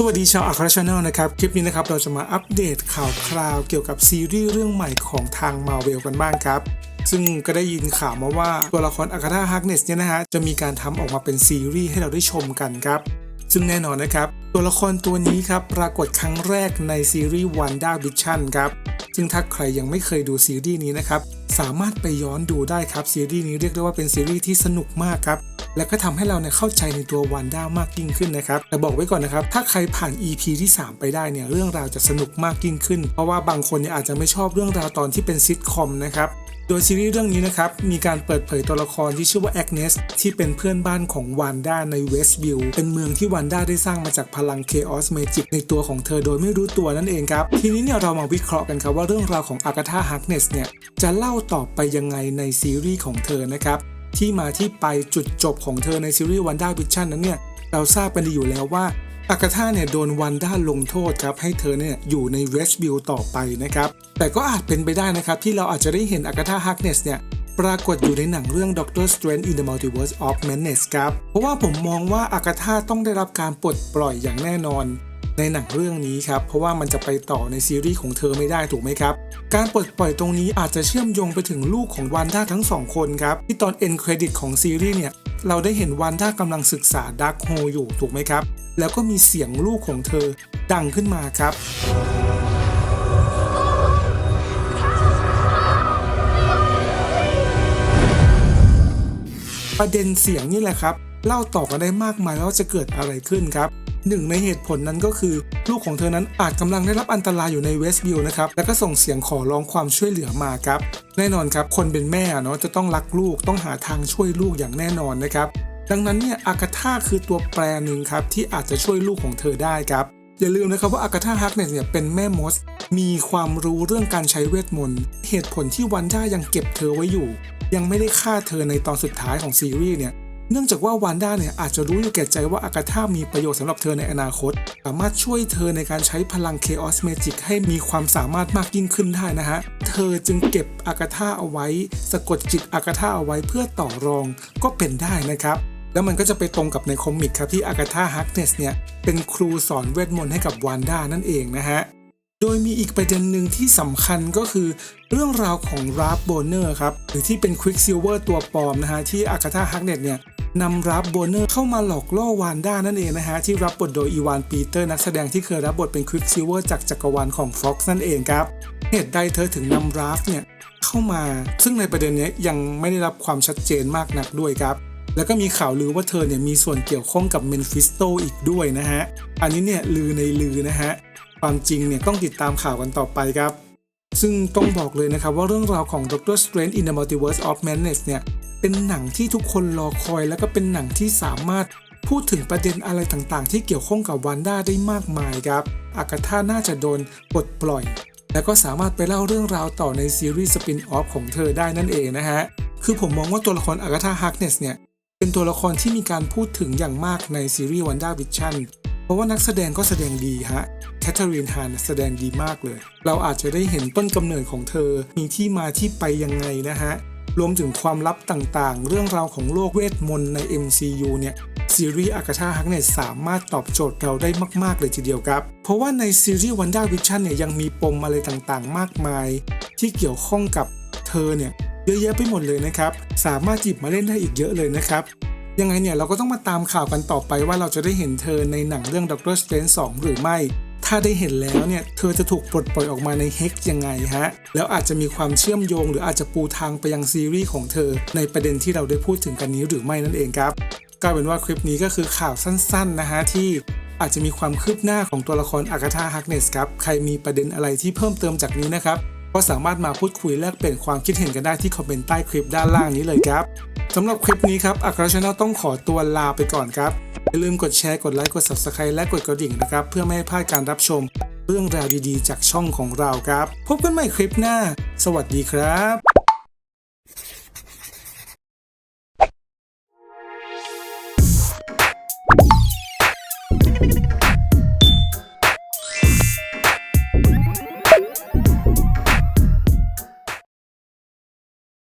สวัสดีชาวอัครชาแนลนะครับ คลิปนี้นะครับเราจะมาอัปเดตข่าวคราวเกี่ยวกับซีรีส์เรื่องใหม่ของทางมาเวลกันบ้างครับ ซึ่งก็ได้ยินข่าวมาว่าตัวละครอากาธาฮักเนสเนี่ยนะฮะจะมีการทำออกมาเป็นซีรีส์ให้เราได้ชมกันครับซึ่งแน่นอนนะครับ ตัวละครตัวนี้ครับปรากฏครั้งแรกในซีรีส์วันด้าวิชั่นครับซึ่งถ้าใครยังไม่เคยดูซีรีส์นี้นะครับ สามารถไปย้อนดูได้ครับซีรีส์นี้เรียกได้ว่าเป็นซีรีส์ที่สนุกมากครับและก็ทำให้เราเนี่ยเข้าใจในตัววันด้ามากยิ่งขึ้นนะครับแต่บอกไว้ก่อนนะครับ ถ้าใครผ่าน EP ที่ 3 ไปได้เนี่ยเรื่องราวจะสนุกมากยิ่งขึ้น เพราะว่าบางคนเนี่ยอาจจะไม่ชอบเรื่องราวตอนที่เป็นซิทคอมนะครับ โดยซีรีส์เรื่องนี้นะครับ มีการเปิดเผยตัวละครที่ชื่อว่าแอกเนสที่เป็นเพื่อนบ้านของวานด้าในเวสต์วิวเป็นเมืองที่วานด้าได้สร้างมาจากพลังเคออสเมจิกในตัวของเธอโดยไม่รู้ตัวนั่นเองครับ ทีนี้เนี่ยเรามาวิเคราะห์กันครับว่าเรื่องราวของอากาธาฮักเนสเนี่ยจะเล่าต่อไปยังไงในซีรีส์ของเธอนะครับที่มาที่ไปจุดจบของเธอในซีรีส์วันด้าวิชั่นนั้นเนี่ยเราทราบกันดีอยู่แล้วว่า อากาธาเนี่ยโดนวันด้าลงโทษครับให้เธอเนี่ยอยู่ในเวสต์วิวต่อไปนะครับแต่ก็อาจเป็นไปได้นะครับที่เราอาจจะได้เห็นอากาธาฮักเนสเนี่ยปรากฏอยู่ในหนังเรื่อง Doctor Strange in the Multiverse of Madness ครับเพราะว่าผมมองว่าอากาธาต้องได้รับการปลดปล่อยอย่างแน่นอน ในหนังเรื่องนี้ครับเพราะว่ามันจะไปต่อในซีรีส์ของเธอไม่ได้ถูกไหมครับการปลดปล่อยตรงนี้อาจจะเชื่อมโยงไปถึงลูกของวันด้าทั้งสองคนครับที่ตอนเอ็นเครดิตของซีรีส์เนี่ยเราได้เห็นวันด้ากำลังศึกษาดักโฮอยู่ถูกไหมครับ แล้วก็มีเสียงลูกของเธอดังขึ้นมาครับประเด็นเสียงนี่แหละครับ เล่าต่อกันได้มากมายว่าจะเกิดอะไรขึ้นครับหนึ่งในเหตุผลนั้นก็คือ ลูกของเธอนั้นอาจกำลังได้รับอันตรายอยู่ในเวสต์วิวนะครับ แล้วก็ส่งเสียงขอร้องความช่วยเหลือมาครับ แน่นอนครับ คนเป็นแม่เนาะจะต้องรักลูกต้องหาทางช่วยลูกอย่างแน่นอนนะครับ ดังนั้นเนี่ยอากาธาคือตัวแปรหนึ่งครับที่อาจจะช่วยลูกของเธอได้ครับ อย่าลืมนะครับว่าอากาธาฮักเนสเนี่ยเป็นแม่มดมีความรู้เรื่องการใช้เวทมนต์ เหตุผลที่วันด้ายังเก็บเธอไว้อยู่ ยังไม่ได้ฆ่าเธอในตอนสุดท้ายของซีรีส์เนี่ยเนื่องจากว่าวันด้าเนี่ยอาจจะรู้อยู่แก่ใจว่าอากาธามีประโยชน์สำหรับเธอในอนาคต สามารถช่วยเธอในการใช้พลังเคออสเมจิกให้มีความสามารถมากยิ่งขึ้นได้นะฮะ เธอจึงเก็บอากาธาเอาไว้ สะกดจิตอากาธาเอาไว้เพื่อต่อรองก็เป็นได้นะครับ แล้วมันก็จะไปตรงกับในคอมิกครับที่อากาธาฮักเนสเนี่ยเป็นครูสอนเวทมนต์ให้กับวันด้านั่นเองนะฮะโดยมีอีกประเด็นหนึ่งที่สำคัญก็คือเรื่องราวของราฟโบเนอร์ครับหรือที่เป็นควิกซิลเวอร์ตัวปลอมนะฮะที่อากาธาฮักเนตเนี่ยนำราฟโบเนอร์เข้ามาหลอกล่อวานด้านั่นเองนะฮะ ที่รับบทโดยอีวานปีเตอร์นักแสดงที่เคยรับบทเป็นควิกซิลเวอร์จากจักรวาลของ Fox นั่นเองครับ เหตุใดเธอถึงนำราฟเนี่ย เข้ามา ซึ่งในประเด็นนี้ยยังไม่ได้รับความชัดเจนมากนักด้วยครับ แล้วก็มีข่าวลือว่าเธอเนี่ยมีส่วนเกี่ยวข้องกับเมนฟิสโตอีกด้วยนะฮะ อันนี้เนี่ยลือในลือนะฮะ ความจริงเนี่ยต้องติดตามข่าวกันต่อไปครับ ซึ่งต้องบอกเลยนะครับว่าเรื่องราวของ Doctor Strange in the Multiverse of Madness เนี่ยเป็นหนังที่ทุกคนรอคอยแล้วก็เป็นหนังที่สามารถพูดถึงประเด็นอะไรต่างๆ ที่เกี่ยวข้องกับวันด้าได้มากมายครับ อากาธาน่าจะโดนปลดปล่อย แล้วก็สามารถไปเล่าเรื่องราวต่อในซีรีส์สปินออฟของเธอได้นั่นเองนะฮะ คือผมมองว่าตัวละครอากาธาฮักเนสเนี่ย เป็นตัวละครที่มีการพูดถึงอย่างมากในซีรีส์วันด้าวิชั่นเพราะว่านักแสดงก็แสดงดีฮะแคทเธอรีนฮานแสดงดีมากเลย เราอาจจะได้เห็นต้นกำเนิดของเธอ มีที่มาที่ไปยังไงนะฮะ รวมถึงความลับต่างๆ เรื่องราวของโลกเวทมนต์ใน MCU เนี่ยซีรีส์อากาธาฮักเนี่ยสามารถตอบโจทย์เราได้มาก ๆ เลยทีเดียวครับ เพราะว่าในซีรีส์วันด้าวิชั่นเนี่ยยังมีปมอะไรต่างๆ มากมาย ที่เกี่ยวข้องกับเธอเนี่ย เยอะแยะไปหมดเลยนะครับ สามารถหยิบมาเล่นได้อีกเยอะเลยนะครับ ยังไงเนี่ยเราก็ต้องมาตามข่าวกันต่อไปว่าเราจะได้เห็นเธอในหนังเรื่อง Doctor Strange 2 หรือไม่ ถ้าได้เห็นแล้วเนี่ย เธอจะถูกปลดปล่อยออกมาในเฮกยังไงฮะ แล้วอาจจะมีความเชื่อมโยง หรืออาจจะปูทางไปยังซีรีส์ของเธอ ในประเด็นที่เราได้พูดถึงกันนี้หรือไม่นั่นเองครับกลายเป็นว่าคลิปนี้ก็คือข่าวสั้นๆนะฮะที่อาจจะมีความคืบหน้าของตัวละครอากาธาฮักเนสครับ ใครมีประเด็นอะไรที่เพิ่มเติมจากนี้นะครับ ก็สามารถมาพูดคุยแลกเปลี่ยนความคิดเห็นกันได้ที่คอมเมนต์ใต้คลิปด้านล่างนี้เลยครับสำหรับคลิปนี้ครับอัครชาแนลต้องขอตัวลาไปก่อนครับอย่าลืมกดแชร์กดไลค์กด Subscribe และกดกระดิ่งนะครับ เพื่อไม่ให้พลาดการรับชมเรื่องราวดีๆ จากช่องของเราครับ พบกันใหม่คลิปหน้า สวัสดีครับ